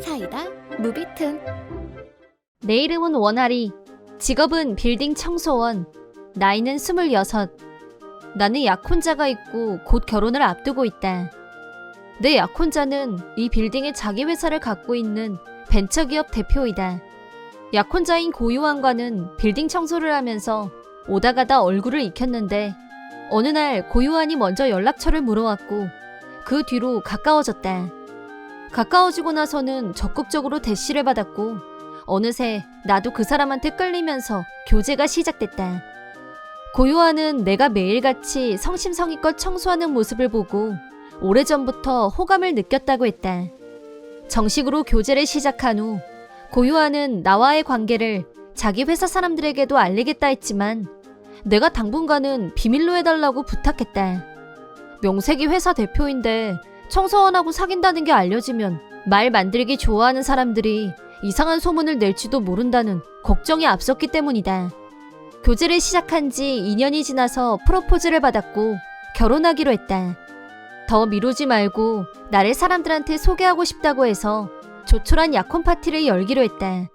사이다 무비튼 내 이름은 원하리. 직업은 빌딩 청소원. 나이는 26. 나는 약혼자가 있고 곧 결혼을 앞두고 있다. 내 약혼자는 이 빌딩에 자기 회사를 갖고 있는 벤처기업 대표이다. 약혼자인 고유한과는 빌딩 청소를 하면서 오다 가다 얼굴을 익혔는데 어느 날 고유한이 먼저 연락처를 물어왔고 그 뒤로 가까워졌다. 가까워지고 나서는 적극적으로 대시를 받았고 어느새 나도 그 사람한테 끌리면서 교제가 시작됐다. 고요한은 내가 매일같이 성심성의껏 청소하는 모습을 보고 오래전부터 호감을 느꼈다고 했다. 정식으로 교제를 시작한 후 고요한은 나와의 관계를 자기 회사 사람들에게도 알리겠다 했지만 내가 당분간은 비밀로 해달라고 부탁했다. 명색이 회사 대표인데 청소원하고 사귄다는 게 알려지면 말 만들기 좋아하는 사람들이 이상한 소문을 낼지도 모른다는 걱정이 앞섰기 때문이다. 교제를 시작한 지 2년이 지나서 프로포즈를 받았고 결혼하기로 했다. 더 미루지 말고 나를 사람들한테 소개하고 싶다고 해서 조촐한 약혼 파티를 열기로 했다.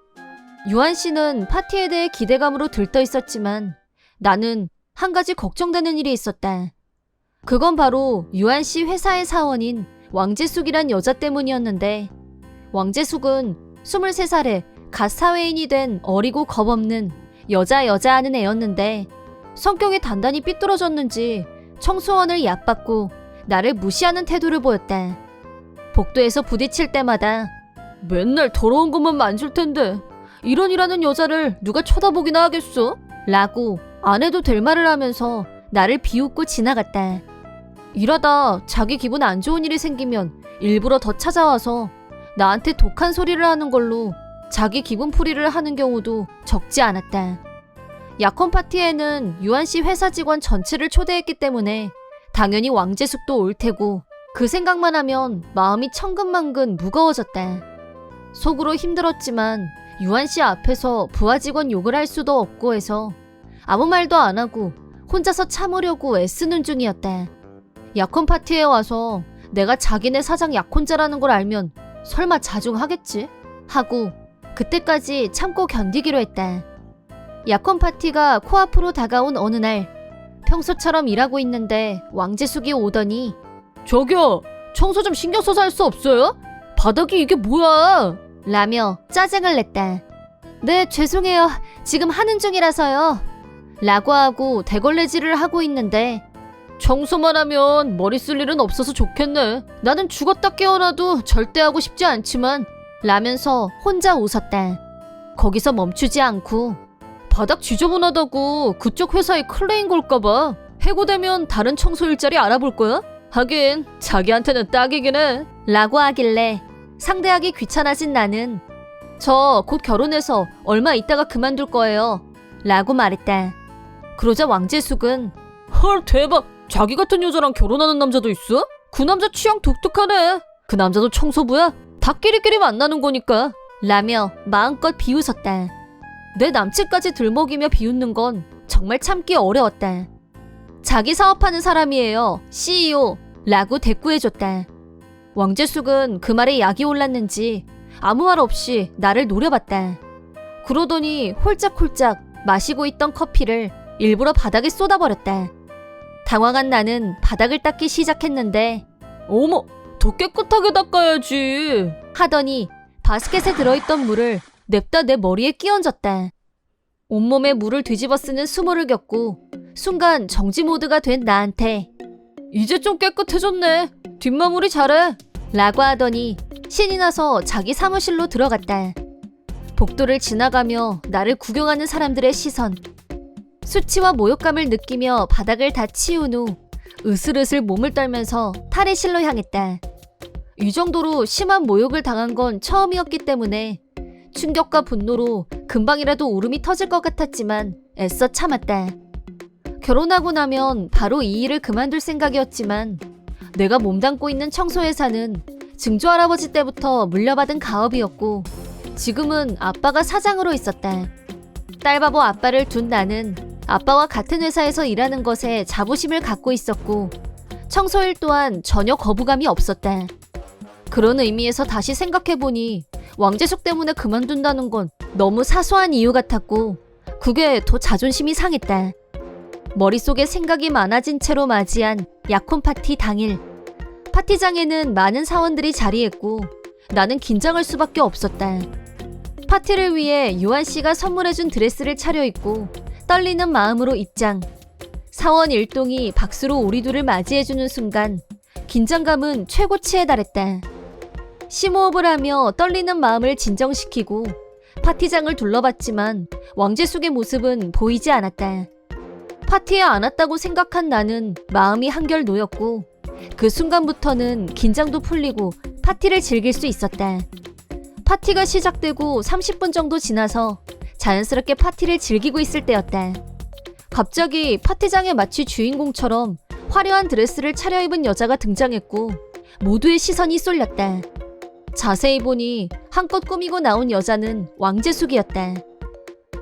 유한 씨는 파티에 대해 기대감으로 들떠 있었지만 나는 한 가지 걱정되는 일이 있었다. 그건 바로 유한 씨 회사의 사원인 왕재숙이란 여자 때문이었는데 왕재숙은 23살에 갓 사회인이 된 어리고 겁없는 여자 여자 하는 애였는데 성격이 단단히 삐뚤어졌는지 청소원을 얕받고 나를 무시하는 태도를 보였다. 복도에서 부딪힐 때마다 맨날 더러운 것만 만질 텐데 이런 일하는 여자를 누가 쳐다보기나 하겠어? 라고 안 해도 될 말을 하면서 나를 비웃고 지나갔다. 일하다 자기 기분 안 좋은 일이 생기면 일부러 더 찾아와서 나한테 독한 소리를 하는 걸로 자기 기분 풀이를 하는 경우도 적지 않았다. 약혼 파티에는 유한 씨 회사 직원 전체를 초대했기 때문에 당연히 왕재숙도 올 테고 그 생각만 하면 마음이 천근만근 무거워졌다. 속으로 힘들었지만 유한 씨 앞에서 부하 직원 욕을 할 수도 없고 해서 아무 말도 안 하고 혼자서 참으려고 애쓰는 중이었다. 약혼 파티에 와서 내가 자기네 사장 약혼자라는 걸 알면 설마 자중하겠지? 하고 그때까지 참고 견디기로 했다. 약혼 파티가 코앞으로 다가온 어느 날 평소처럼 일하고 있는데 왕재숙이 오더니 저기요 청소 좀 신경 써서 할 수 없어요? 바닥이 이게 뭐야? 라며 짜증을 냈다. 네 죄송해요 지금 하는 중이라서요. 라고 하고 대걸레질을 하고 있는데 청소만 하면 머리 쓸 일은 없어서 좋겠네. 나는 죽었다 깨어나도 절대 하고 싶지 않지만 라면서 혼자 웃었다. 거기서 멈추지 않고 바닥 지저분하다고 그쪽 회사에 클레임 걸까봐 해고되면 다른 청소 일자리 알아볼 거야? 하긴 자기한테는 딱이긴 해. 라고 하길래 상대하기 귀찮아진 나는 저 곧 결혼해서 얼마 있다가 그만둘 거예요. 라고 말했다. 그러자 왕재숙은 헐 대박 자기 같은 여자랑 결혼하는 남자도 있어? 그 남자 취향 독특하네. 그 남자도 청소부야? 다 끼리끼리 만나는 거니까. 라며 마음껏 비웃었다. 내 남친까지 들먹이며 비웃는 건 정말 참기 어려웠다. 자기 사업하는 사람이에요. CEO. 라고 대꾸해줬다. 왕재숙은 그 말에 약이 올랐는지 아무 말 없이 나를 노려봤다. 그러더니 홀짝홀짝 마시고 있던 커피를 일부러 바닥에 쏟아버렸다. 당황한 나는 바닥을 닦기 시작했는데 어머 더 깨끗하게 닦아야지 하더니 바스켓에 들어있던 물을 냅다 내 머리에 끼얹었다. 온몸에 물을 뒤집어 쓰는 수모를 겪고 순간 정지 모드가 된 나한테 이제 좀 깨끗해졌네 뒷마무리 잘해 라고 하더니 신이 나서 자기 사무실로 들어갔다. 복도를 지나가며 나를 구경하는 사람들의 시선 수치와 모욕감을 느끼며 바닥을 다 치운 후 으슬으슬 몸을 떨면서 탈의 실로 향했다. 이 정도로 심한 모욕을 당한 건 처음이었기 때문에 충격과 분노로 금방이라도 울음이 터질 것 같았지만 애써 참았다. 결혼하고 나면 바로 이 일을 그만둘 생각이었지만 내가 몸담고 있는 청소회사는 증조 할아버지 때부터 물려받은 가업이었고 지금은 아빠가 사장으로 있었다. 딸바보 아빠를 둔 나는 아빠와 같은 회사에서 일하는 것에 자부심을 갖고 있었고 청소일 또한 전혀 거부감이 없었다. 그런 의미에서 다시 생각해보니 왕재숙 때문에 그만둔다는 건 너무 사소한 이유 같았고 그게 더 자존심이 상했다. 머릿속에 생각이 많아진 채로 맞이한 약혼 파티 당일. 파티장에는 많은 사원들이 자리했고 나는 긴장할 수밖에 없었다. 파티를 위해 유한 씨가 선물해준 드레스를 차려입고 떨리는 마음으로 입장. 사원 일동이 박수로 우리 둘을 맞이해주는 순간 긴장감은 최고치에 달했다. 심호흡을 하며 떨리는 마음을 진정시키고 파티장을 둘러봤지만 왕재숙의 모습은 보이지 않았다. 파티에 안 왔다고 생각한 나는 마음이 한결 놓였고 그 순간부터는 긴장도 풀리고 파티를 즐길 수 있었다. 파티가 시작되고 30분 정도 지나서 자연스럽게 파티를 즐기고 있을 때였다. 갑자기 파티장에 마치 주인공처럼 화려한 드레스를 차려입은 여자가 등장했고 모두의 시선이 쏠렸다. 자세히 보니 한껏 꾸미고 나온 여자는 왕재숙이었다.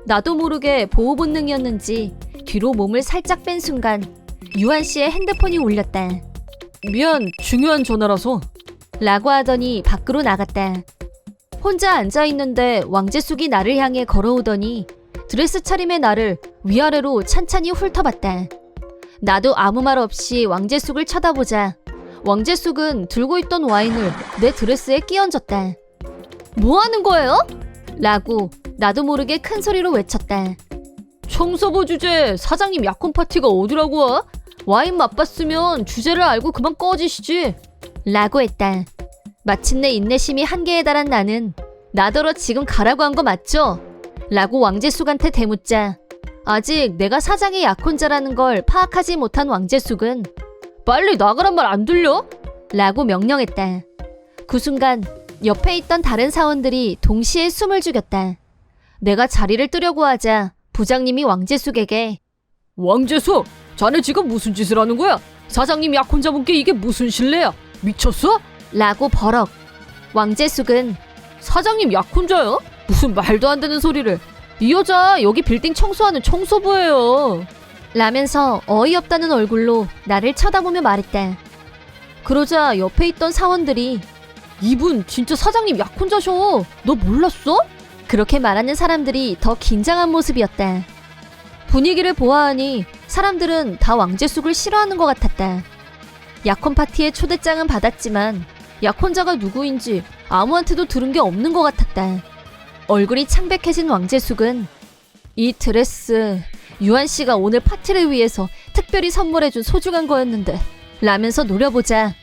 나도 모르게 보호 본능이었는지 뒤로 몸을 살짝 뺀 순간 유한 씨의 핸드폰이 울렸다. 미안, 중요한 전화라서. 라고 하더니 밖으로 나갔다. 혼자 앉아 있는데 왕재숙이 나를 향해 걸어오더니 드레스 차림의 나를 위아래로 찬찬히 훑어봤다. 나도 아무 말 없이 왕재숙을 쳐다보자 왕재숙은 들고 있던 와인을 내 드레스에 끼얹었다. 뭐 하는 거예요? 라고 나도 모르게 큰 소리로 외쳤다. 청소부 주제 사장님 약혼 파티가 어디라고 와? 와인 맛봤으면 주제를 알고 그만 꺼지시지. 라고 했다. 마침내 인내심이 한계에 달한 나는 나더러 지금 가라고 한 거 맞죠? 라고 왕재숙한테 대묻자 아직 내가 사장의 약혼자라는 걸 파악하지 못한 왕재숙은 빨리 나가란 말 안 들려? 라고 명령했다. 그 순간 옆에 있던 다른 사원들이 동시에 숨을 죽였다. 내가 자리를 뜨려고 하자 부장님이 왕재숙에게 왕재수, 자네 지금 무슨 짓을 하는 거야? 사장님 약혼자분께 이게 무슨 신뢰야? 미쳤어? 라고 버럭. 왕재숙은 사장님 약혼자요? 무슨 말도 안 되는 소리를. 이 여자 여기 빌딩 청소하는 청소부예요. 라면서 어이없다는 얼굴로 나를 쳐다보며 말했다. 그러자 옆에 있던 사원들이 이분 진짜 사장님 약혼자셔. 너 몰랐어? 그렇게 말하는 사람들이 더 긴장한 모습이었다. 분위기를 보아하니 사람들은 다 왕재숙을 싫어하는 것 같았다. 약혼 파티에 초대장은 받았지만 약혼자가 누구인지 아무한테도 들은 게 없는 것 같았다. 얼굴이 창백해진 왕재숙은 이 드레스 유한 씨가 오늘 파티를 위해서 특별히 선물해준 소중한 거였는데 라면서 노려보자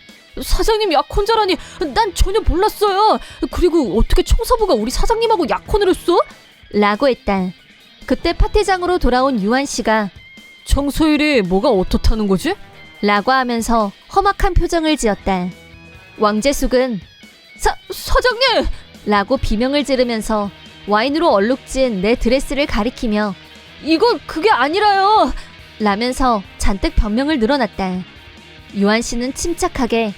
사장님 약혼자라니 난 전혀 몰랐어요. 그리고 어떻게 청소부가 우리 사장님하고 약혼을 했어? 라고 했다. 그때 파티장으로 돌아온 유한 씨가 청소일이 뭐가 어떻다는 거지? 라고 하면서 험악한 표정을 지었다. 왕재숙은 사 사장님 라고 비명을 지르면서 와인으로 얼룩진 내 드레스를 가리키며 이건 그게 아니라요. 라면서 잔뜩 변명을 늘어놨다. 유한 씨는 침착하게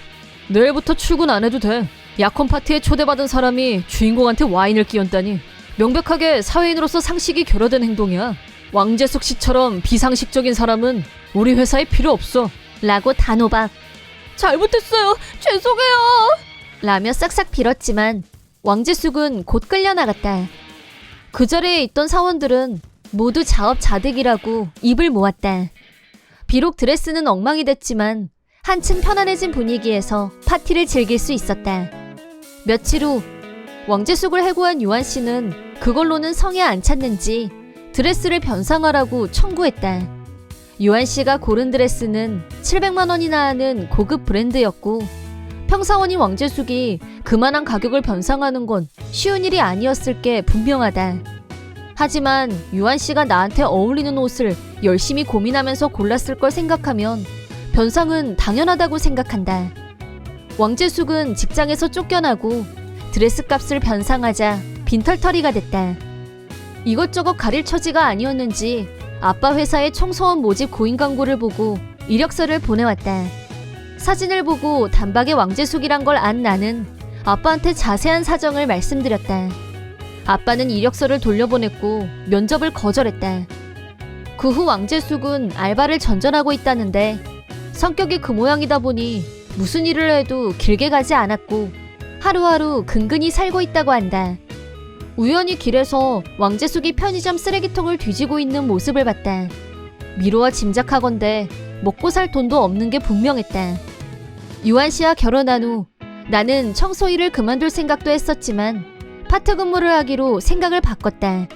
내일부터 출근 안 해도 돼. 약혼 파티에 초대받은 사람이 주인공한테 와인을 끼얹다니 명백하게 사회인으로서 상식이 결여된 행동이야. 왕재숙 씨처럼 비상식적인 사람은 우리 회사에 필요 없어. 라고 단호박 잘못했어요. 죄송해요. 라며 싹싹 빌었지만 왕재숙은 곧 끌려나갔다. 그 자리에 있던 사원들은 모두 자업자득이라고 입을 모았다. 비록 드레스는 엉망이 됐지만 한층 편안해진 분위기에서 파티를 즐길 수 있었다. 며칠 후 왕재숙을 해고한 유한 씨는 그걸로는 성에 안 찼는지 드레스를 변상하라고 청구했다. 유한 씨가 고른 드레스는 700만 원이나 하는 고급 브랜드였고 평사원인 왕재숙이 그만한 가격을 변상하는 건 쉬운 일이 아니었을 게 분명하다. 하지만 유한 씨가 나한테 어울리는 옷을 열심히 고민하면서 골랐을 걸 생각하면 변상은 당연하다고 생각한다. 왕재숙은 직장에서 쫓겨나고 드레스 값을 변상하자 빈털터리가 됐다. 이것저것 가릴 처지가 아니었는지 아빠 회사의 청소원 모집 고인 광고를 보고 이력서를 보내왔다. 사진을 보고 단박에 왕재숙이란 걸 안 나는 아빠한테 자세한 사정을 말씀드렸다. 아빠는 이력서를 돌려보냈고 면접을 거절했다. 그 후 왕재숙은 알바를 전전하고 있다는데 성격이 그 모양이다 보니 무슨 일을 해도 길게 가지 않았고 하루하루 근근히 살고 있다고 한다. 우연히 길에서 왕재숙이 편의점 쓰레기통을 뒤지고 있는 모습을 봤다. 미로와 짐작하건대 먹고 살 돈도 없는 게 분명했다. 유한 씨와 결혼한 후 나는 청소 일을 그만둘 생각도 했었지만 파트 근무를 하기로 생각을 바꿨다.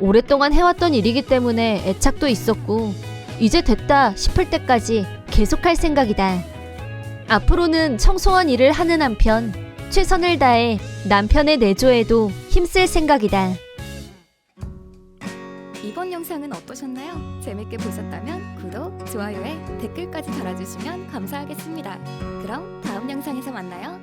오랫동안 해왔던 일이기 때문에 애착도 있었고 이제 됐다 싶을 때까지 계속할 생각이다. 앞으로는 청소원 일을 하는 한편 최선을 다해 남편의 내조에도 힘쓸 생각이다. 이번 영상은 어떠셨나요? 재밌게 보셨다면 구독, 좋아요에 댓글까지 달아주시면 감사하겠습니다. 그럼 다음 영상에서 만나요.